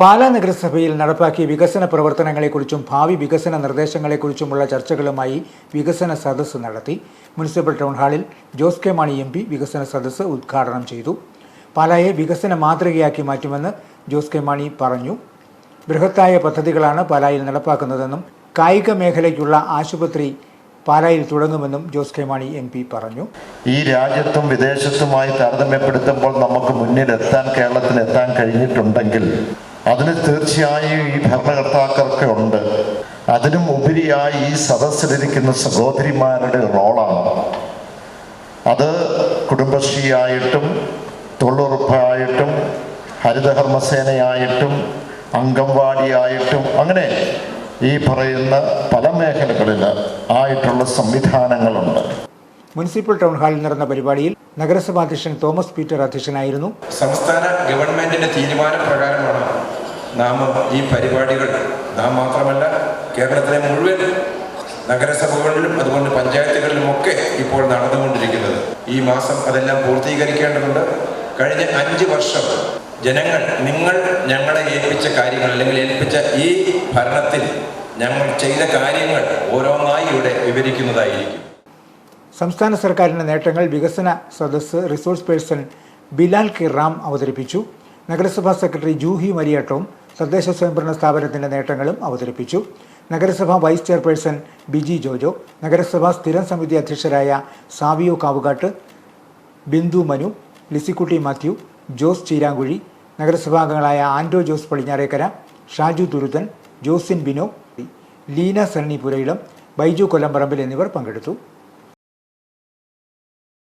പാലാ നഗരസഭയിൽ നടപ്പാക്കിയ വികസന പ്രവർത്തനങ്ങളെക്കുറിച്ചും ഭാവി വികസന നിർദ്ദേശങ്ങളെക്കുറിച്ചുമുള്ള ചർച്ചകളുമായി വികസന സദസ്സ് നടത്തി. മുനിസിപ്പൽ ടൗൺ ഹാളിൽ Jose K Mani M P വികസന സദസ്സ് ഉദ്ഘാടനം ചെയ്തു. പാലായെ വികസന മാതൃകയാക്കി മാറ്റുമെന്ന് ജോസ് കെ മാണി പറഞ്ഞു. ബൃഹത്തായ പദ്ധതികളാണ് പാലായിൽ നടപ്പാക്കുന്നതെന്നും കായിക മേഖലയ്ക്കുള്ള ആശുപത്രി പാലായിൽ തുടങ്ങുമെന്നും Jose K Mani M P പറഞ്ഞു. ഈ രാജ്യത്തും വിദേശത്തുമായി താരതമ്യപ്പെടുത്തുമ്പോൾ നമുക്ക് മുന്നിൽ മുന്നിലെത്താൻ കേരളത്തിൽ എത്താൻ കഴിഞ്ഞിട്ടുണ്ടെങ്കിൽ അതിന് തീർച്ചയായും ഈ ഭരണകർത്താക്കൾക്ക് ഉണ്ട്. അതിനും ഉപരിയായി ഈ സദസ്സിലിരിക്കുന്ന സഹോദരിമാരുടെ റോളാണ്. അത് കുടുംബശ്രീയായിട്ടും തൊഴിലുറപ്പായിട്ടും ഹരിതകർമ്മസേനയായിട്ടും അംഗൻവാടിയായിട്ടും അങ്ങനെ ഈ പറയുന്ന പല മേഖലകളിൽ ആയിട്ടുള്ള സംവിധാനങ്ങളുണ്ട്. മുനിസിപ്പൽ ടൗൺ ഹാളിൽ നടന്ന പരിപാടിയിൽ നഗരസഭാ അധ്യക്ഷൻ തോമസ് പീറ്റർ അധ്യക്ഷനായിരുന്നു. സംസ്ഥാന ഗവൺമെന്റിന്റെ തീരുമാനപ്രകാരമാണ് നാം ഈ പരിപാടികൾ നാം മാത്രമല്ല കേരളത്തിലെ മുഴുവൻ നഗരസഭകളിലും അതുകൊണ്ട് പഞ്ചായത്തുകളിലുമൊക്കെ ഇപ്പോൾ നടന്നുകൊണ്ടിരിക്കുന്നത്. ഈ മാസം അതെല്ലാം പൂർത്തീകരിക്കേണ്ടതുണ്ട്. കഴിഞ്ഞ അഞ്ച് വർഷം ജനങ്ങൾ നിങ്ങൾ ഞങ്ങളെ ഏൽപ്പിച്ച കാര്യങ്ങൾ അല്ലെങ്കിൽ ഏൽപ്പിച്ച ഈ ഭരണത്തിൽ ഞങ്ങൾ ചെയ്ത കാര്യങ്ങൾ ഓരോന്നായി ഇവിടെ വിവരിക്കുന്നതായിരിക്കും. സംസ്ഥാന സർക്കാരിന്റെ നേട്ടങ്ങൾ വികസന സദസ്സ് resource person Bilal K Ram അവതരിപ്പിച്ചു. നഗരസഭാ സെക്രട്ടറി ജൂഹി മരിയട്ടവും തദ്ദേശ സ്വയംഭരണ സ്ഥാപനത്തിന്റെ നേട്ടങ്ങളും അവതരിപ്പിച്ചു. നഗരസഭാ വൈസ് ചെയർപേഴ്സൺ ബിജി ജോജോ നഗരസഭാ സ്ഥിരം സമിതി അധ്യക്ഷരായ സാവിയോ കാവുകാട്ട് ബിന്ദു മനു ലിസിക്കുട്ടി മാത്യു ജോസ് ചീരാങ്കുഴി നഗരസഭാംഗങ്ങളായ ആൻഡോ ജോസ് പടിഞ്ഞാറേക്കര ഷാജു തുരുത്തൻ ജോസിൻ ബിനോ ലീന സണ്ണി പുരയിടം ബൈജു കൊല്ലംപറമ്പിൽ എന്നിവർ പങ്കെടുത്തു.